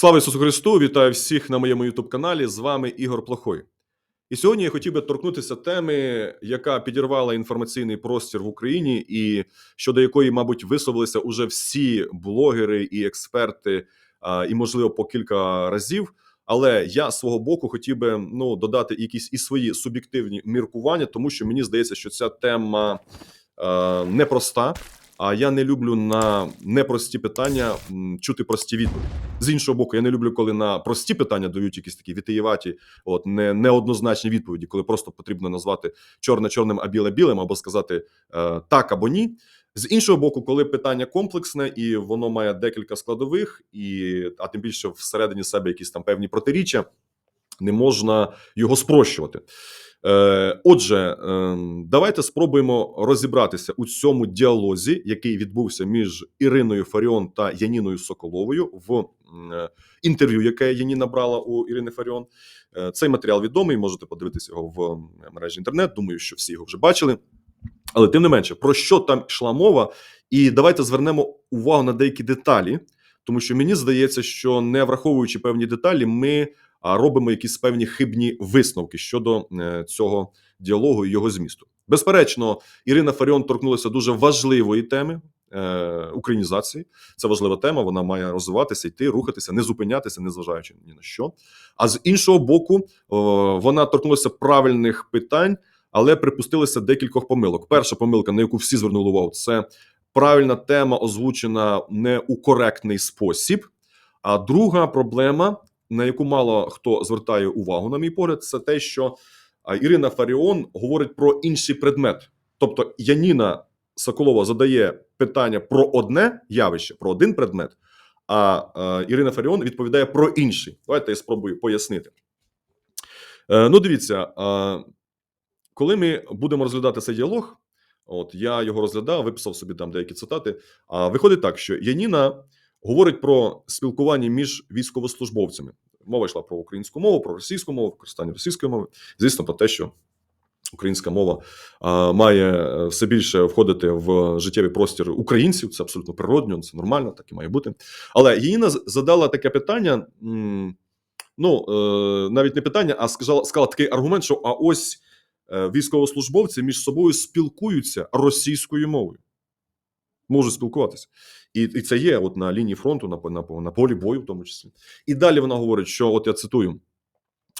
Слава Ісусу Христу! Вітаю всіх на моєму youtube каналі. З вами Ігор Плохой. І сьогодні я хотів би торкнутися теми, яка підірвала інформаційний простір в Україні, і щодо якої, мабуть, висловилися уже всі блогери і експерти, і, можливо, по кілька разів. Але я з свого боку хотів би ну, додати якісь і свої суб'єктивні міркування, тому що мені здається, що ця тема е, непроста. А я не люблю на непрості питання чути прості відповіді. З іншого боку, я не люблю, коли на прості питання дають якісь такі вітиєваті, от не, неоднозначні відповіді, коли просто потрібно назвати чорне чорним, а біле білим, або сказати е, так або ні. З іншого боку, коли питання комплексне і воно має декілька складових, і а тим більше всередині себе якісь там певні протиріччя, не можна його спрощувати. Е, отже, е, давайте спробуємо розібратися у цьому діалозі, який відбувся між Іриною Фаріон та Яніною Соколовою в е, інтерв'ю, яке Яніна брала у Ірини Фаріон. Цей матеріал відомий, можете подивитися його в мережі інтернет. Думаю, що всі його вже бачили. Але тим не менше, про що там йшла мова? І давайте звернемо увагу на деякі деталі, тому що мені здається, що не враховуючи певні деталі, ми а, робимо якісь певні хибні висновки щодо е, цього діалогу і його змісту. Безперечно, Ірина Фаріон торкнулася дуже важливої теми. е, Українізації це важлива тема. Вона має розвиватися, йти, рухатися, не зупинятися, не зважаючи ні на що. А з іншого боку, о, вона торкнулася правильних питань, але припустилися декількох помилок. Перша помилка, на яку всі звернули увагу, це правильна тема, озвучена не у коректний спосіб. А друга проблема, на яку мало хто звертає увагу, на мій погляд, це те, що Ірина Фаріон говорить про інший предмет. Тобто Яніна Соколова задає питання про одне явище, про один предмет, а Ірина Фаріон відповідає про інший. Давайте я спробую пояснити. Е, ну, дивіться, коли ми будемо розглядати цей діалог, от я його розглядав, виписав собі там деякі цитати. А виходить так, що Яніна говорить про спілкування між військовослужбовцями. Мова йшла про українську мову, про російську мову, використання російської мови. Звісно, про те, що українська мова а, має е, все більше входити в життєвий простір українців. Це абсолютно природньо, це нормально, так і має бути. Але з- задала таке питання. Ну, е, навіть не питання, а сказала, сказала такий аргумент, що а ось е, військовослужбовці між собою спілкуються російською мовою. Можуть спілкуватися. І, і це є от на лінії фронту, на, на, на полі бою, в тому числі. І далі вона говорить, що от я цитую: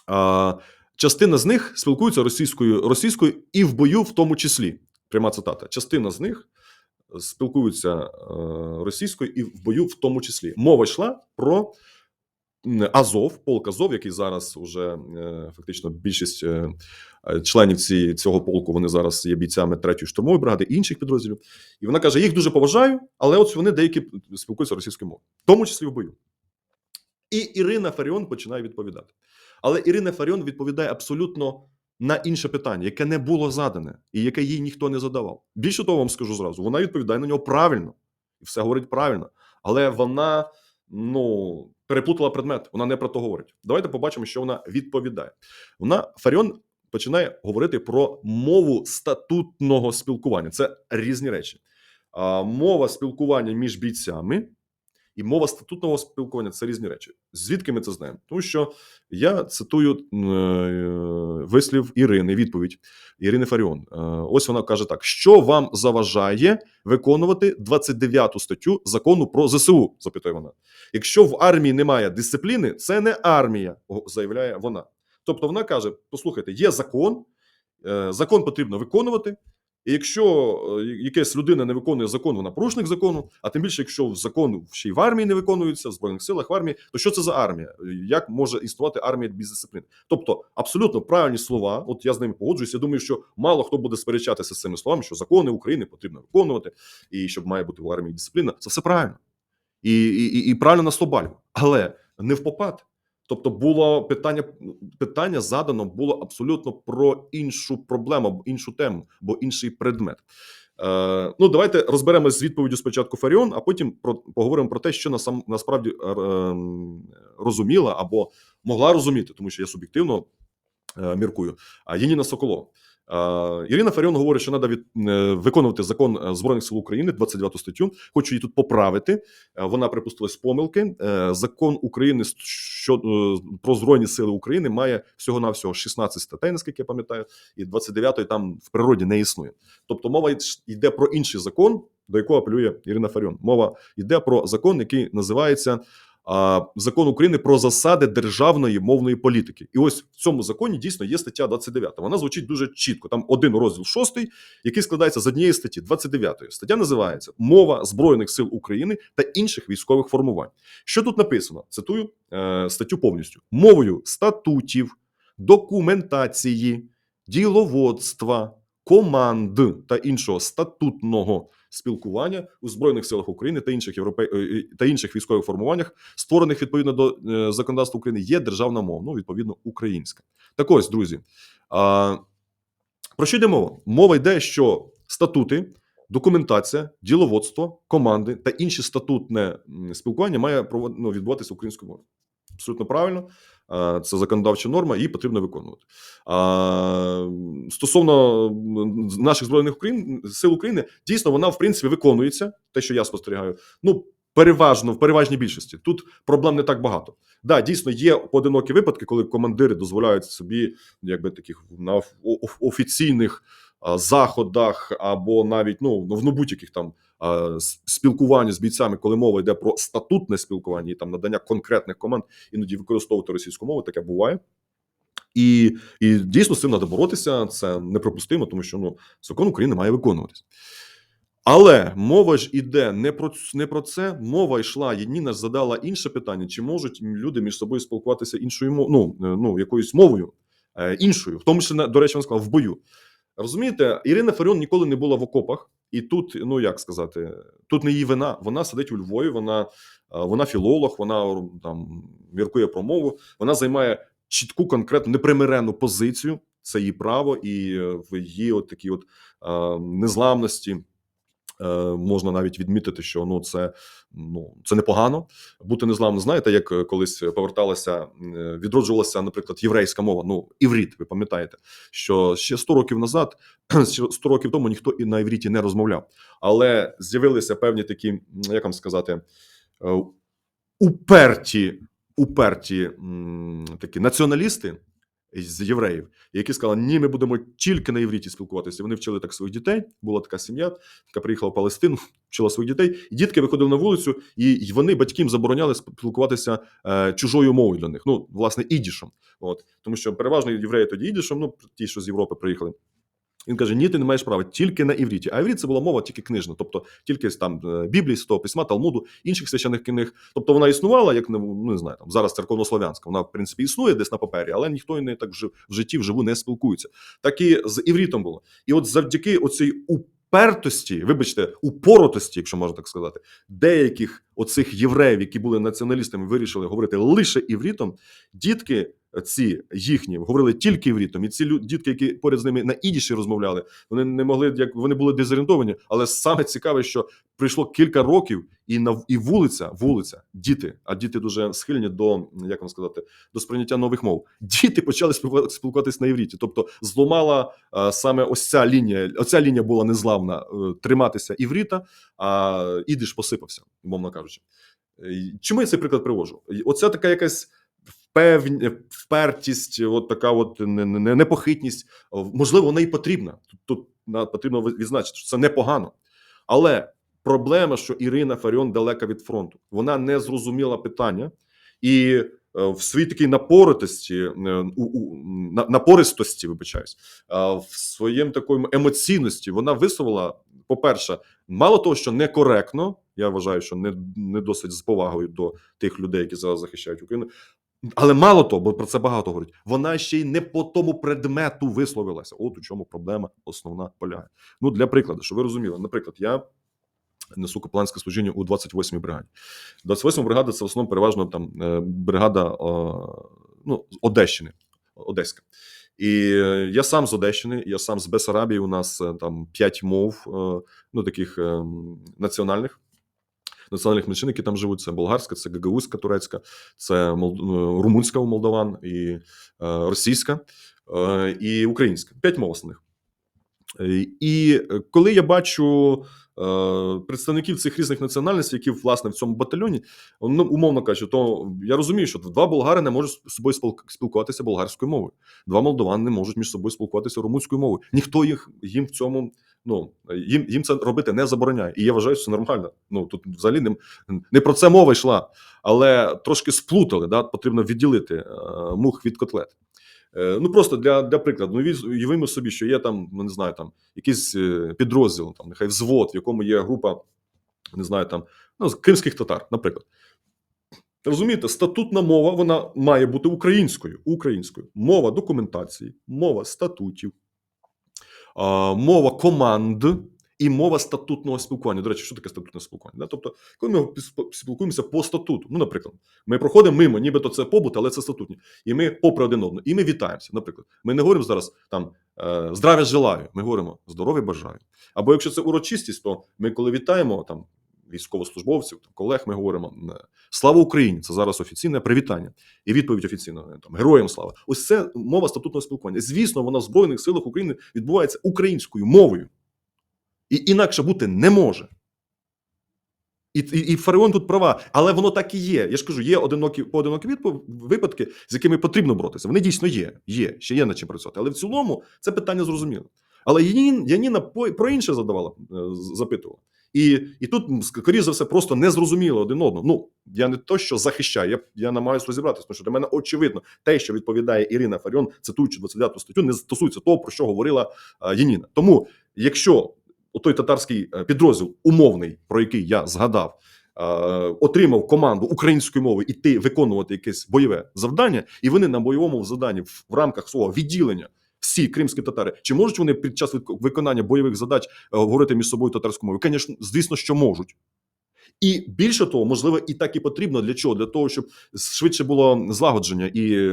а, частина з них спілкуються російською, російською і в бою, в тому числі. Пряма цитата. Частина з них спілкуються е, російською і в бою, в тому числі. Мова йшла про Азов, полк Азов, який зараз уже е, фактично більшість е, е, членів цього полку вони зараз є бійцями третьої штурмової бригади і інших підрозділів. І вона каже: їх дуже поважаю, але от вони деякі спілкуються російською мовою, в тому числі в бою. І Ірина Фаріон починає відповідати. Але Ірина Фаріон відповідає абсолютно на інше питання, яке не було задане, і яке їй ніхто не задавав. Більше того, вам скажу зразу, вона відповідає на нього правильно і все говорить правильно, але вона ну переплутала предмет. Вона не про то говорить. Давайте побачимо, що вона відповідає. Вона Фаріон починає говорити про мову статутного спілкування. Це різні речі. Мова спілкування між бійцями і мова статутного спілкування це різні речі. Звідки ми це знаємо? Тому що я цитую е, вислів Ірини, відповідь Ірини Фаріон. Е, Ось вона каже так: що вам заважає виконувати 29 статтю закону про ЗСУ? запитує вона. Якщо в армії немає дисципліни, це не армія, заявляє вона. Тобто вона каже: послухайте, є закон, е, закон потрібно виконувати. І якщо е, якась людина не виконує закон, вона порушник закону, а тим більше, якщо закон ще й в армії не виконується, в збройних силах в армії, то що це за армія? Як може існувати армія без дисципліни? Тобто абсолютно правильні слова. От я з ними погоджуюся. Я думаю, що мало хто буде сперечатися з цими словами, що закони України потрібно виконувати, і щоб має бути в армії дисципліна. Це все правильно і, і, і правильно на слобальну, але не в попад. Тобто було питання питання задано було абсолютно про іншу проблему, іншу тему, бо інший предмет. Е, ну, давайте розберемось з відповіддю спочатку Фаріон, а потім про поговоримо про те, що насам, насправді е, е, розуміла або могла розуміти, тому що я суб'єктивно е, міркую. А Єніна Соколова. Е, Ірина Фаріон говорить, що треба від, е, виконувати закон е, Збройних сил України, 29 статтю. Хочу її тут поправити. Вона припустилась помилки. Закон України с- що, е, про Збройні Сили України має всього-навсього 16 статей, наскільки я пам'ятаю, і 29-ї там в природі не існує. Тобто мова йде про інший закон, до якого апелює Ірина Фаріон. Мова йде про закон, який називається Закон України про засади державної мовної політики. І ось в цьому законі дійсно є стаття 29. Вона звучить дуже чітко. Там один розділ шостий, який складається з однієї статті 29. Стаття називається Мова Збройних сил України та інших військових формувань. Що тут написано? Цитую е, статтю повністю: мовою статутів, документації, діловодства, команд та іншого статутного спілкування у збройних силах України та інших європе... е, та інших військових формуваннях, створених відповідно до е, законодавства України, є державна мова, ну відповідно українська. Так ось, друзі, а, про що йде мова? Мова йде, що статути, документація, діловодство, команди та інші статутне спілкування має ну, відбуватися українською мовою. Абсолютно правильно. Це законодавча норма, її потрібно виконувати. Стосовно наших збройних Україн, сил України, дійсно вона в принципі виконується. Те, що я спостерігаю, ну переважно в переважній більшості. Тут проблем не так багато. Да, дійсно є поодинокі випадки, коли командири дозволяють собі, якби таких на оф- оф- офіційних заходах або навіть ну в будь-яких там а, с- спілкуванні з бійцями, коли мова йде про статутне спілкування і там надання конкретних команд, іноді використовувати російську мову, таке буває. І, і дійсно з цим треба боротися. Це неприпустимо, тому що ну закон України має виконуватися. Але мова ж іде не про не про це. Мова йшла. Єдніна ж задала інше питання: чи можуть люди між собою спілкуватися іншою мовою, ну, е, ну якоюсь мовою е, іншою, в тому числі до речі, він сказав в бою. Розумієте, Ірина Фаріон ніколи не була в окопах, і тут, ну як сказати, тут не її вина. Вона сидить у Львові, вона, е, вона філолог, вона там міркує про мову, вона займає чітку, конкретну, непримиренну позицію. Це її право, і е, в її от такі от е, незламності. Е, Можна навіть відмітити, що ну це ну це непогано бути незламним. Знаєте, як е, колись поверталася, е, відроджувалася, наприклад, єврейська мова. Ну івріт, ви пам'ятаєте, що ще 100 років назад, ще 100 років тому ніхто і на івріті не розмовляв, але з'явилися певні такі, як вам сказати, уперті, уперті такі націоналісти з євреїв, які сказали, ні, ми будемо тільки на євріті спілкуватися. Вони вчили так своїх дітей. Була така сім'я, яка приїхала в Палестину, вчила своїх дітей. І дітки виходили на вулицю, і вони батькам забороняли спілкуватися е, чужою мовою для них. Ну, власне, ідішом. От тому, що переважно євреї тоді ідішом, ну ті, що з Європи приїхали. Він каже: ні, ти не маєш права тільки на івріті. А івріт це була мова тільки книжна, тобто тільки там е, Біблії, Святого письма, Талмуду, інших священних книг. Тобто вона існувала, як ну, не знаю, там зараз церковнослов'янська. Вона в принципі існує десь на папері, але ніхто не так в житті вживу не спілкується. Так і з іврітом було. І от завдяки оцій упертості, вибачте, упоротості, якщо можна так сказати, деяких оцих євреїв, які були націоналістами, вирішили говорити лише іврітом, дітки. Ці їхні говорили тільки іврітом, і ці лю- дітки, які поряд з ними на ідіші розмовляли, вони не могли, як вони були дезорієнтовані. Але саме цікаве, що прийшло кілька років, і на і вулиця, вулиця, діти, а діти дуже схильні до як вам сказати, до сприйняття нових мов. Діти почали спілкува- спілкуватися на івріті. Тобто зламала е, саме ось ця лінія. Оця лінія була незламна е, триматися івріта, а ідиш посипався, умовно кажучи. Е, Чому я цей приклад привожу? Оця така якась. Впевні, впертість, от така от не- не- не- непохитність, можливо, вона і потрібна. Тут, потрібно відзначити, що це непогано. Але проблема, що Ірина Фаріон далека від фронту. Вона не зрозуміла питання, і е, в своїй такій напоритості, е, у, у, на- напористості, вибачаюсь, е, в своєму такої емоційності вона висловила, по-перше, мало того, що некоректно, я вважаю, що не, не досить з повагою до тих людей, які зараз захищають Україну. Але мало того, бо про це багато говорять, вона ще й не по тому предмету висловилася. От у чому проблема основна полягає. Ну, для прикладу, щоб ви розуміли, наприклад, я несу капеланське служіння у 28-й бригаді. 28-ма бригада це в основному переважно там е, бригада е, ну, Одещини, Одеська. І е, я сам з Одещини, я сам з Бесарабії. У нас там п'ять мов, ну таких е, національних. Національних меншин, які там живуть, це болгарська, це гагаузька, турецька, це е, румунська у молдаван і е, російська е, і українська. П'ять мов основних. І коли я бачу представників цих різних національностей, які власне в цьому батальйоні, ну умовно кажучи, то я розумію, що два болгари не можуть з собою спілкуватися болгарською мовою, два молдовани не можуть між собою спілкуватися румунською мовою. Ніхто їх їм в цьому. Ну їм їм це робити не забороняє, і я вважаю, що це нормально. Ну тут взагалі не, не про це мова йшла, але трошки сплутали. Да? Потрібно відділити е, мух від котлет. Е, Ну просто для для прикладу, ну уявимо собі, що є там, ну, не знаю, там якийсь е, підрозділ, там нехай взвод, в якому є група, не знаю, там ну, кримських татар, наприклад. Розумієте, статутна мова вона має бути українською. Українською. Мова документації, мова статутів, мова команд і мова статутного спілкування. До речі, що таке статутне спілкування? Тобто, коли ми спілкуємося по статуту, ну, наприклад, ми проходимо мимо, нібито це побут, але це статутні. І ми попри один одного, і ми вітаємося. Наприклад, ми не говоримо зараз там здрав'я желаю, ми говоримо здоров'я бажаю. Або якщо це урочистість, то ми, коли вітаємо там військовослужбовців, там, колег, ми говоримо е, слава Україні! Це зараз офіційне привітання. І відповідь офіційна е, там героям слава. Ось це мова статутного спілкування. Звісно, вона в Збройних силах України відбувається українською мовою. І інакше бути не може. І, і, і Фараон тут права, але воно так і є. Я ж кажу, є одинокі поодинокі випадки, з якими потрібно боротися. Вони дійсно є, є, ще є над чим працювати. Але в цілому це питання зрозуміло. Але Янін, Яніна про інше задавала, е, запитувала. І, і тут, м, скоріш за все, просто не зрозуміло один одного. Ну, я не то, що захищаю, я, я намагаюся розібратися, тому що для мене очевидно, те, що відповідає Ірина Фаріон, цитуючи 29 статтю, не стосується того, про що говорила е, Яніна. Тому, якщо той татарський е, підрозділ умовний, про який я згадав, е, отримав команду української мови іти виконувати якесь бойове завдання, і вони на бойовому завданні в рамках свого відділення. Всі кримські татари, чи можуть вони під час виконання бойових задач е, говорити між собою татарською мовою? Звісно, звісно, що можуть. І більше того, можливо, і так і потрібно для чого? Для того, щоб швидше було злагодження і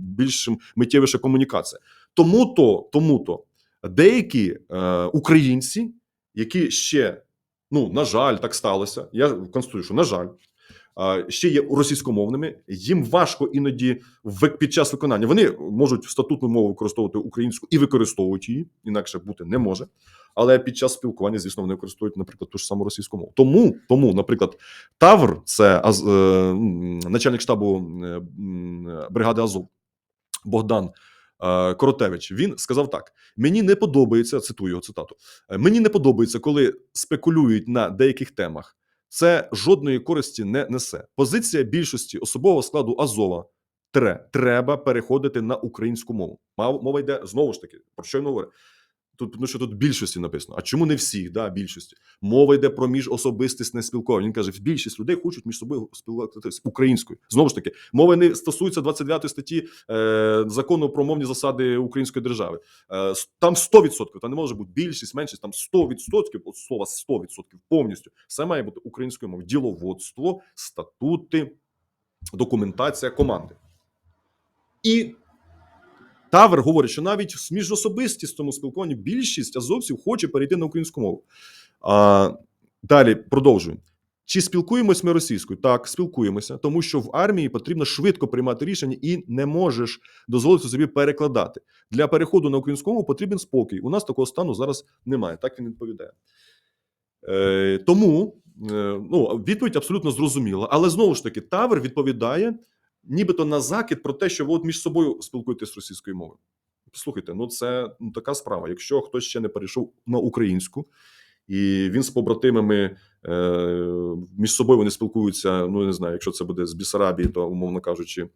більш миттєвіша комунікація. Тому то, тому то деякі е, українці, які ще, ну на жаль, так сталося. Я констатую, що на жаль, ще є російськомовними. Їм важко іноді під час виконання. Вони можуть статутну мову використовувати українську і використовують її, інакше бути не може. Але під час спілкування, звісно, вони використовують, наприклад, ту ж саму російську мову. Тому, тому, наприклад, Тавр, це аз, е, начальник штабу е, бригади Азов Богдан е, Коротевич. Він сказав так: мені не подобається, цитую його цитату. «е, Мені не подобається, коли спекулюють на деяких темах. Це жодної користі не несе. Позиція більшості особового складу Азова. Тре, треба переходити на українську мову. Мова йде знову ж таки, про що я говорю? Тут ну що тут більшості написано. А чому не всіх? Да, більшості. Мова йде про міжособистісне спілкування. Він каже: більшість людей хочуть між собою спілкуватися українською. Знову ж таки, мова не стосується 29 статті е, закону про мовні засади української держави. Е, там 100%, там не може бути більшість, меншість, там 100%, от слова 100% повністю. Все має бути українською мовою. Діловодство, статути, документація команди. І Тавер говорить, що навіть в міжособистісному спілкуванні більшість азовців хоче перейти на українську мову. А, далі продовжую. Чи спілкуємось ми російською? Так, спілкуємося, тому що в армії потрібно швидко приймати рішення і не можеш дозволити собі перекладати. Для переходу на українську мову потрібен спокій. У нас такого стану зараз немає. Так він відповідає. Е, тому е, ну, відповідь абсолютно зрозуміла. Але знову ж таки, Тавер відповідає нібито на закид про те, що ви от між собою спілкуєтесь російською мовою. Слухайте, ну це ну, така справа. Якщо хтось ще не перейшов на українську, і він з побратимами е, між собою вони спілкуються. Ну не знаю, якщо це буде з Бісарабії, то умовно кажучи,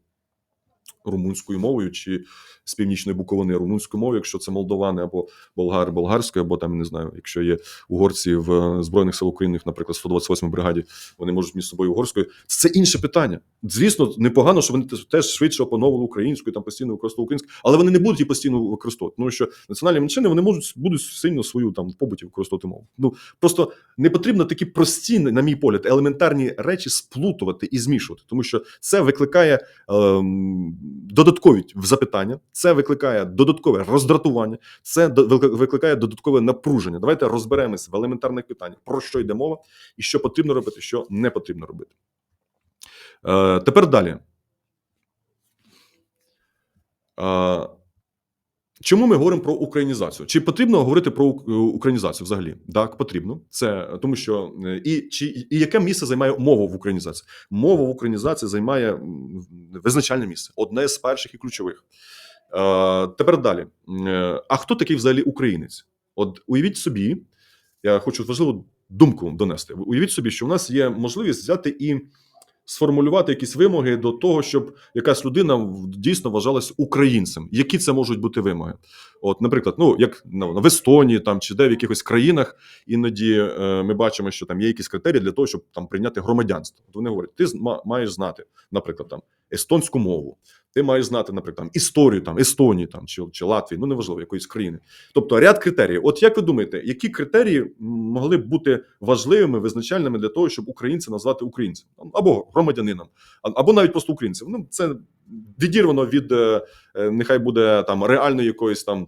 румунською мовою, чи з північної Буковини румунською мовою, якщо це молдовани або болгари болгарською, або там не знаю, якщо є угорці в е, збройних сил України, наприклад, 128 бригаді, вони можуть між собою угорською. Це інше питання. Звісно, непогано, що вони теж- швидше опановували українську, і там постійно використовували українську, але вони не будуть її постійно використовувати. Тому що національні меншини вони можуть будуть сильно свою там побуті використовувати мову. Ну просто не потрібно такі прості, на мій погляд, елементарні речі сплутувати і змішувати, тому що це викликає ем, додаткові запитання, це викликає додаткове роздратування, це викликає додаткове напруження. Давайте розберемося в елементарних питаннях, про що йде мова, і що потрібно робити, що не потрібно робити. Е, тепер далі. Чому ми говоримо про українізацію? Чи потрібно говорити про е, українізацію взагалі? Так, потрібно. Це е, тому, що е, і чи і яке місце займає мова в українізації? Мова в українізації займає визначальне місце, одне з перших і ключових. Е, тепер далі. А хто такий взагалі українець? От уявіть собі, я хочу важливу думку донести. Уявіть собі, що в нас є можливість взяти і сформулювати якісь вимоги до того, щоб якась людина дійсно вважалась українцем. Які це можуть бути вимоги? От, наприклад, ну як ну, в Естонії там чи де в якихось країнах іноді е, ми бачимо, що там є якісь критерії для того, щоб там прийняти громадянство. От вони говорять, ти маєш знати, наприклад, там естонську мову. Ти маєш знати, наприклад, там, історію там Естонії там чи, чи Латвії, ну неважливо, якоїсь країни. Тобто ряд критеріїв. От як ви думаєте, які критерії могли б бути важливими, визначальними для того, щоб українця назвати українцем або громадянином, або навіть просто українцем? Ну це відірвано від е, е, нехай буде там реальної якоїсь там.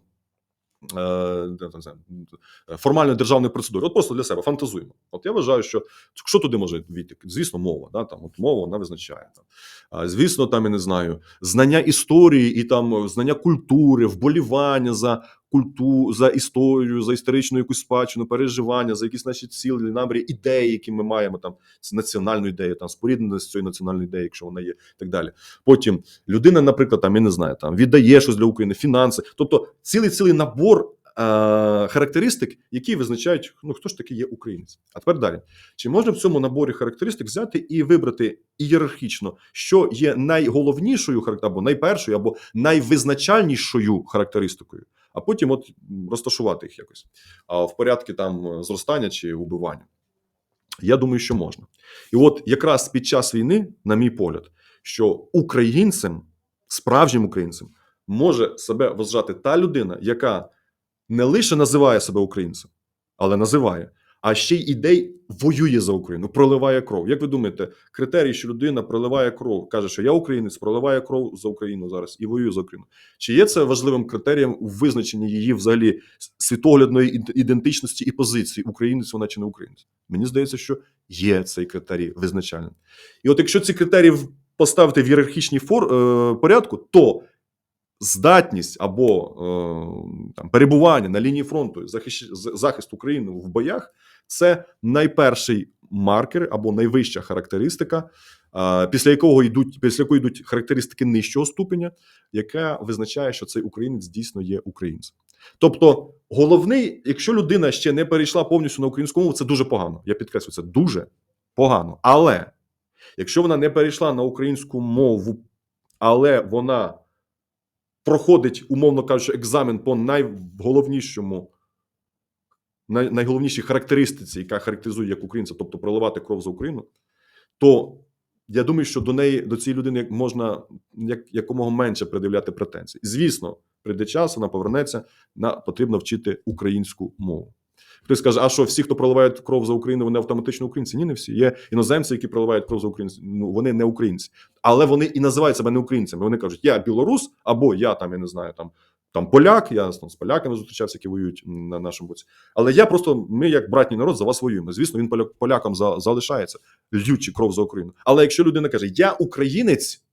Е, Формальної державної процедури, от просто для себе фантазуємо. От я вважаю, що що туди може війти? Звісно, мова. Да? Там от мова вона визначає. Там. А, звісно, там я не знаю, знання історії і там знання культури, вболівання за культуру, за історію, за історичну якусь спадщину, переживання, за якісь наші цілі, наміри, ідеї, які ми маємо, там національну ідею, там спорідненість з цією національною ідеєю, якщо вона є, і так далі. Потім людина, наприклад, там я не знаю, там віддає щось для України, фінанси, тобто цілий цілий набор. е, Характеристик, які визначають, ну хто ж такий є українець. А тепер далі. Чи можна в цьому наборі характеристик взяти і вибрати ієрархічно, що є найголовнішою або найпершою, або найвизначальнішою характеристикою, а потім от розташувати їх якось а, в порядку там зростання чи убивання? Я думаю, що можна. І от якраз під час війни, на мій погляд, що українцем, справжнім українцем, може себе вважати та людина, яка не лише називає себе українцем, але називає, а ще й ідей воює за Україну, проливає кров. Як ви думаєте, критерій, що людина проливає кров, каже, що я українець, проливає кров за Україну зараз і воює за Україну? Чи є це важливим критерієм у визначенні її взагалі світоглядної ідентичності і позиції, українець вона чи не українець? Мені здається, що є цей критерій визначальним. І от якщо ці критерії поставити в ієрархічній фор, е, порядку, то здатність або е, там, перебування на лінії фронту, захищ, з- захист України в боях це найперший маркер або найвища характеристика, після якого йдуть після якої йдуть характеристики нижчого ступеня, яка визначає, що цей українець дійсно є українцем. Тобто, головний, якщо людина ще не перейшла повністю на українську мову, це дуже погано. Я підкреслюю, це дуже погано. Але якщо вона не перейшла на українську мову, але вона проходить, умовно кажучи, екзамен по найголовнішому, най, найголовнішій характеристиці, яка характеризує як українця, тобто проливати кров за Україну, то я думаю, що до неї, до цієї людини можна як, якомога менше придивляти претензій. Звісно, прийде час, вона повернеться, на, потрібно вчити українську мову. Хтось каже, а що всі, хто проливають кров за Україну, вони автоматично українці? Ні, не всі. Є іноземці, які проливають кров за українців. Ну вони не українці, але вони і називають себе не українцями. Вони кажуть, я білорус, або я там, я не знаю, там. Там поляк, я там, з поляками зустрічався, які воюють на нашому боці. Але я просто, ми, як братній народ, за вас воюємо. Звісно, він поля- полякам за, залишається, льючи кров за Україну. Але якщо людина каже, я українець,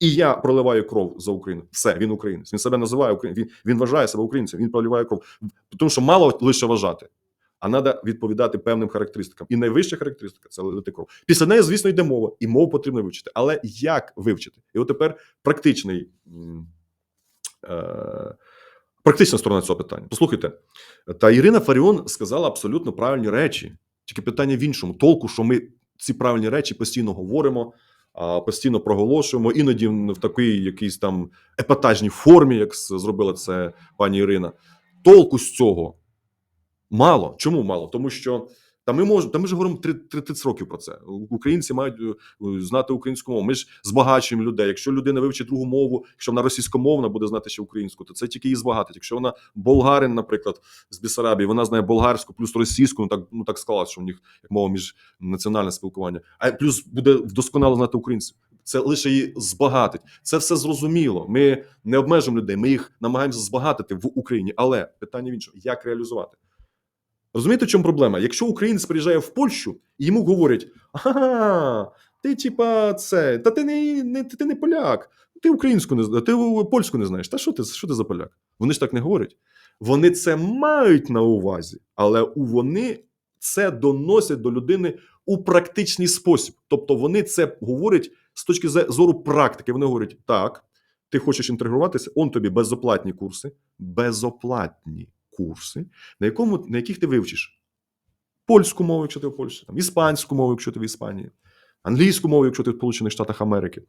і я проливаю кров за Україну, все, він українець. Він себе називає українцем, він, він вважає себе українцем, він проливає кров. Тому що мало лише вважати, а треба відповідати певним характеристикам. І найвища характеристика це лити кров. Після неї, звісно, йде мова, і мову потрібно вивчити. Але як вивчити? І от тепер практичний. Е- Практична сторона цього питання. Послухайте, та Ірина Фаріон сказала абсолютно правильні речі. Тільки питання в іншому: толку, що ми ці правильні речі постійно говоримо, постійно проголошуємо, іноді в такій якійсь там епатажній формі, як зробила це пані Ірина. Толку з цього мало. Чому мало? Тому що та ми можемо, та ми ж говоримо три- три- 30 років про це. Українці мають е, знати українську мову. Ми ж збагачуємо людей. Якщо людина вивчить другу мову, якщо вона російськомовна буде знати ще українську, то це тільки її збагатить. Якщо вона болгарин, наприклад, з Бісарабії, вона знає болгарську плюс російську. Ну так ну так склалося, що в них як мова між національне спілкування. А плюс буде вдосконало знати українців. Це лише її збагатить. Це все зрозуміло. Ми не обмежуємо людей. Ми їх намагаємося збагатити в Україні. Але питання в іншому: як реалізувати? Розумієте, в чому проблема? Якщо українець приїжджає в Польщу і йому говорять: ага, Ти, типа, це, та ти не, не, ти не поляк, ти українську не ти польську не знаєш. Та що ти, що ти за поляк? Вони ж так не говорять. Вони це мають на увазі, але вони це доносять до людини у практичний спосіб. Тобто вони це говорять з точки зору практики. Вони говорять: так, ти хочеш інтегруватися, он тобі безоплатні курси, безоплатні курси, на, якому, на яких ти вивчиш польську мову, якщо ти в Польщі, там, іспанську мову, якщо ти в Іспанії, англійську мову, якщо ти в Сполучених Штатах Америки.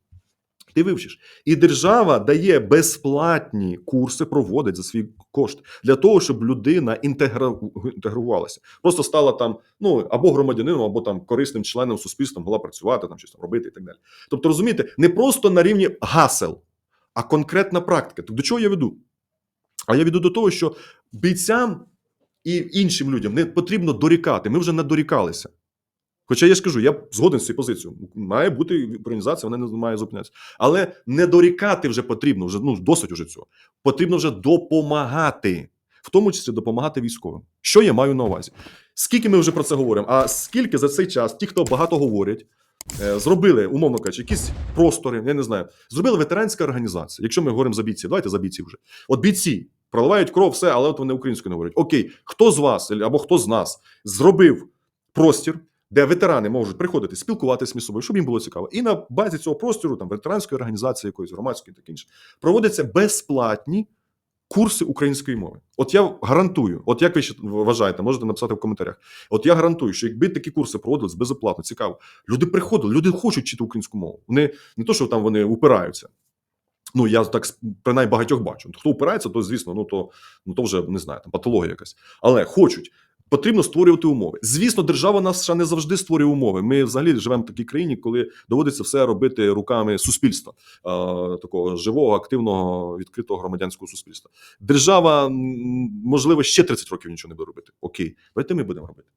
Ти вивчиш. І держава дає безплатні курси, проводить за свій кошт для того, щоб людина інтегрувалася. Просто стала там, ну або громадянином, або там корисним членом суспільства, могла працювати, там щось там робити і так далі. Тобто, розумієте, не просто на рівні гасел, а конкретна практика. Так до чого я веду? А я веду до того, що бійцям і іншим людям не потрібно дорікати. Ми вже не дорікалися. Хоча я ж кажу, я згоден з цією позицією. Має бути організація, вона не має зупинятися. Але не дорікати вже потрібно, вже ну досить уже цього. Потрібно вже допомагати, в тому числі допомагати військовим. Що я маю на увазі? Скільки ми вже про це говоримо? А скільки за цей час ті, хто багато говорять, е, зробили, умовно кажучи, якісь простори, я не знаю, зробили ветеранська організація. Якщо ми говоримо за бійців, давайте за бійців вже. От бійці проливають кров, все, але от вони українською не говорять. Окей, хто з вас або хто з нас зробив простір, де ветерани можуть приходити спілкуватися між собою, щоб їм було цікаво. І на базі цього простору, там ветеранської організації, якоїсь громадської, так інше, проводяться безплатні курси української мови. От я гарантую, от як ви вважаєте, можете написати в коментарях. От я гарантую, що якби такі курси проводились безоплатно, цікаво, люди приходили, люди хочуть вчити українську мову. Вони не то, що там вони упираються. Ну, я так принаймні багатьох бачу. Хто упирається, то звісно, ну то, ну то вже не знаю, там патологія якась. Але хочуть. Потрібно створювати умови. Звісно, держава нас ще не завжди створює умови. Ми взагалі живемо в такій країні, коли доводиться все робити руками суспільства, такого живого, активного, відкритого громадянського суспільства. Держава, можливо, ще 30 років нічого не буде робити. Окей, давайте ми будемо робити.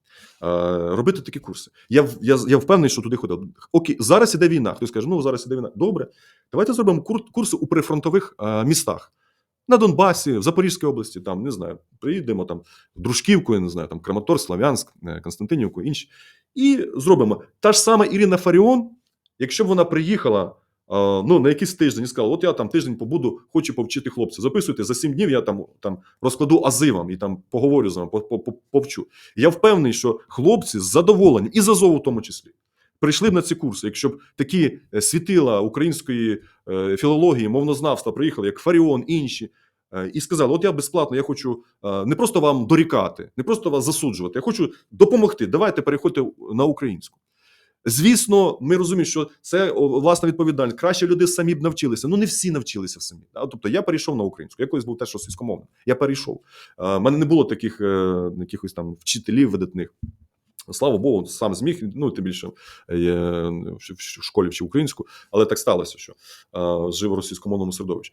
Робити такі курси. Я, я, я впевнений, що туди ходив. Окей, зараз іде війна. Хтось каже, ну зараз іде війна. Добре, давайте зробимо кур- курси у прифронтових містах. На Донбасі, в Запорізькій області, там не знаю, приїдемо там Дружківку, я не знаю, там Краматорськ, Слав'янськ, е, Константинівку, інші. І зробимо. Та ж сама Ірина Фаріон, якщо б вона приїхала ну, на якийсь тиждень і сказала, от я там тиждень побуду, хочу повчити хлопців. Записуйте, за сім днів я там, там розкладу ази вам і там поговорю з вами, по- по- по- повчу. Я впевнений, що хлопці з задоволенням, і з Азову в тому числі, прийшли б на ці курси. Якщо б такі е, світила української е, філології, мовнознавства приїхали, як Фаріон, інші, е, і сказали: От я безплатно, я хочу не просто вам дорікати, не просто вас засуджувати, я хочу допомогти. Давайте переходьте на українську. Звісно, ми розуміємо, що це власна відповідальність. Краще люди самі б навчилися. Ну не всі навчилися самі. Тобто я перейшов на українську. Я колись був теж російськомовним. Я перейшов. У мене не було таких якихось там вчителів видатних. Слава Богу, сам зміг, ну тим більше е, в школі вчив українську, але так сталося, що е, жив у російськомовному середовищі.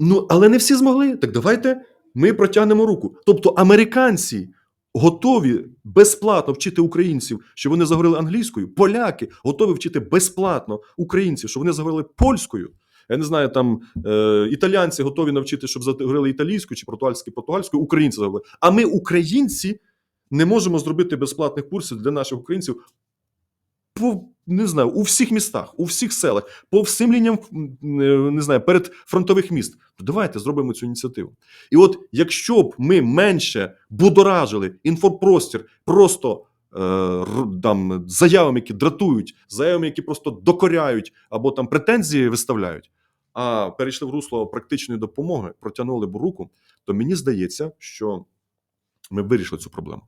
Ну, але не всі змогли. Так давайте ми протягнемо руку. Тобто, американці готові безплатно вчити українців, щоб вони заговорили англійською. Поляки готові вчити безплатно українців, щоб вони заговорили польською. Я не знаю, там е, італійці готові навчити, щоб заговорили італійською чи португальською, португальською, українці заговорили. А ми, українці, не можемо зробити безплатних курсів для наших українців по не знаю, у всіх містах, у всіх селах, по всім лініям не знаю, перед фронтових міст. То давайте зробимо цю ініціативу. І от якщо б ми менше будоражили інфопростір просто е, там, заявами, які дратують, заявами, які просто докоряють або там претензії виставляють, а перейшли в русло практичної допомоги, протягнули б руку, то мені здається, що ми вирішили цю проблему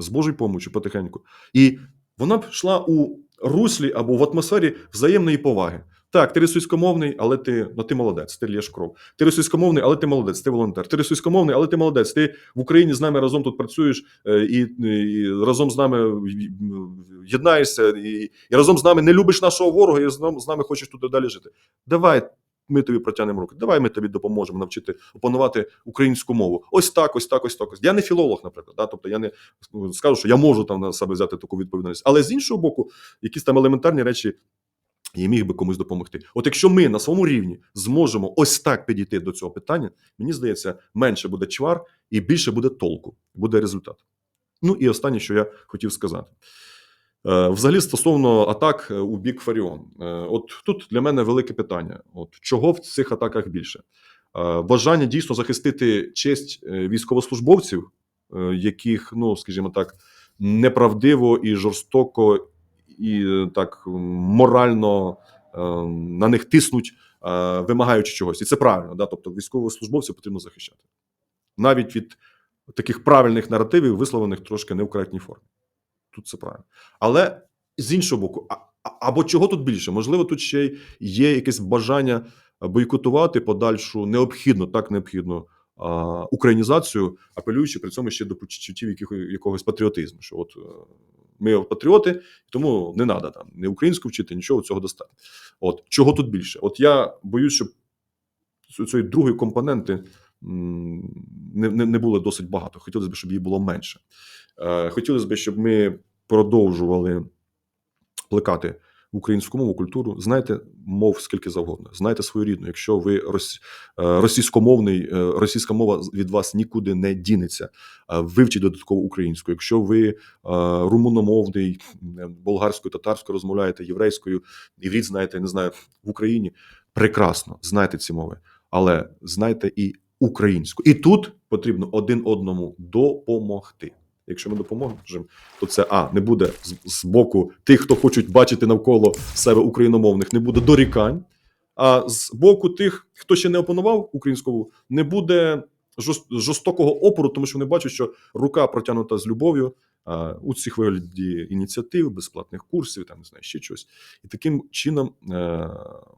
з Божою помочю потихеньку. І вона б йшла у руслі або в атмосфері взаємної поваги. Так, ти російськомовний, але ти, ну, ти молодець, ти лєш кров. Ти російськомовний, але ти молодець, ти волонтер. Ти російськомовний, але ти молодець. Ти в Україні з нами разом тут працюєш е, і, і разом з нами єднаєшся, і, і разом з нами не любиш нашого ворога, і з нами хочеш тут далі жити. Давай. Ми тобі протягнемо руки. Давай ми тобі допоможемо навчити опанувати українську мову. Ось так, ось так, ось так. Я не філолог, наприклад. Да? Тобто я не ну, скажу, що я можу там на себе взяти таку відповідальність. Але з іншого боку, якісь там елементарні речі я міг би комусь допомогти. От якщо ми на своєму рівні зможемо ось так підійти до цього питання, мені здається, менше буде чвар і більше буде толку, буде результат. Ну і останнє, що я хотів сказати. Е, Взагалі, стосовно атак е, у бік Фаріон, Е, от тут для мене велике питання: от чого в цих атаках більше? Бажання дійсно захистити честь військовослужбовців, яких, ну скажімо так, неправдиво і жорстоко і так морально на них тиснуть, вимагаючи чогось, і це правильно. Да? Тобто військовослужбовців потрібно захищати навіть від таких правильних наративів, висловлених трошки не в коректній формі. Тут це правильно. Але з іншого боку, або чого тут більше? Можливо, тут ще й є якесь бажання бойкотувати подальшу необхідну, так необхідну українізацію, апелюючи при цьому ще до почуттів якогось патріотизму. Що от е, ми патріоти, тому не треба там не українську вчити, нічого цього достатньо. От чого тут більше? От я боюсь, що цієї другої компоненти не, не, не було досить багато. Хотілося б, щоб її було менше. Е, Хотілося б, щоб ми продовжували плекати українську мову, культуру. Знайте мов скільки завгодно. Знайте свою рідну. Якщо ви рос, е, російськомовний, е, російська мова від вас нікуди не дінеться. Вивчіть додатково українську. Якщо ви румуномовний, болгарською, татарською розмовляєте, єврейською, іврит знаєте, не знаю, в Україні. Прекрасно, знайте ці мови, але знайте і українську. І тут потрібно один одному допомогти. Якщо ми допоможемо, то це а не буде з, боку тих, хто хочуть бачити навколо себе україномовних, не буде дорікань. А з боку тих, хто ще не опанував українську, мову, не буде жорст- жорстокого опору, тому що вони бачать, що рука протягнута з любов'ю у цих вигляді ініціатив, безплатних курсів, там не знаю, ще щось. І таким чином е,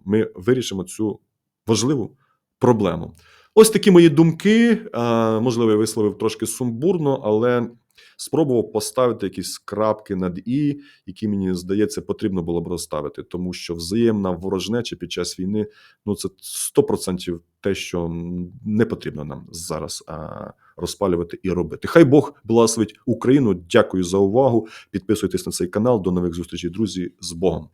ми вирішимо цю важливу проблему. Ось такі мої думки. Е, можливо, я висловив трошки сумбурно, але спробував поставити якісь крапки над і, які мені здається потрібно було б розставити, тому що взаємна ворожнеча під час війни ну це 100% те, що не потрібно нам зараз а, розпалювати і робити. Хай Бог благословить Україну. Дякую за увагу. Підписуйтесь на цей канал. До нових зустрічей, друзі. З Богом.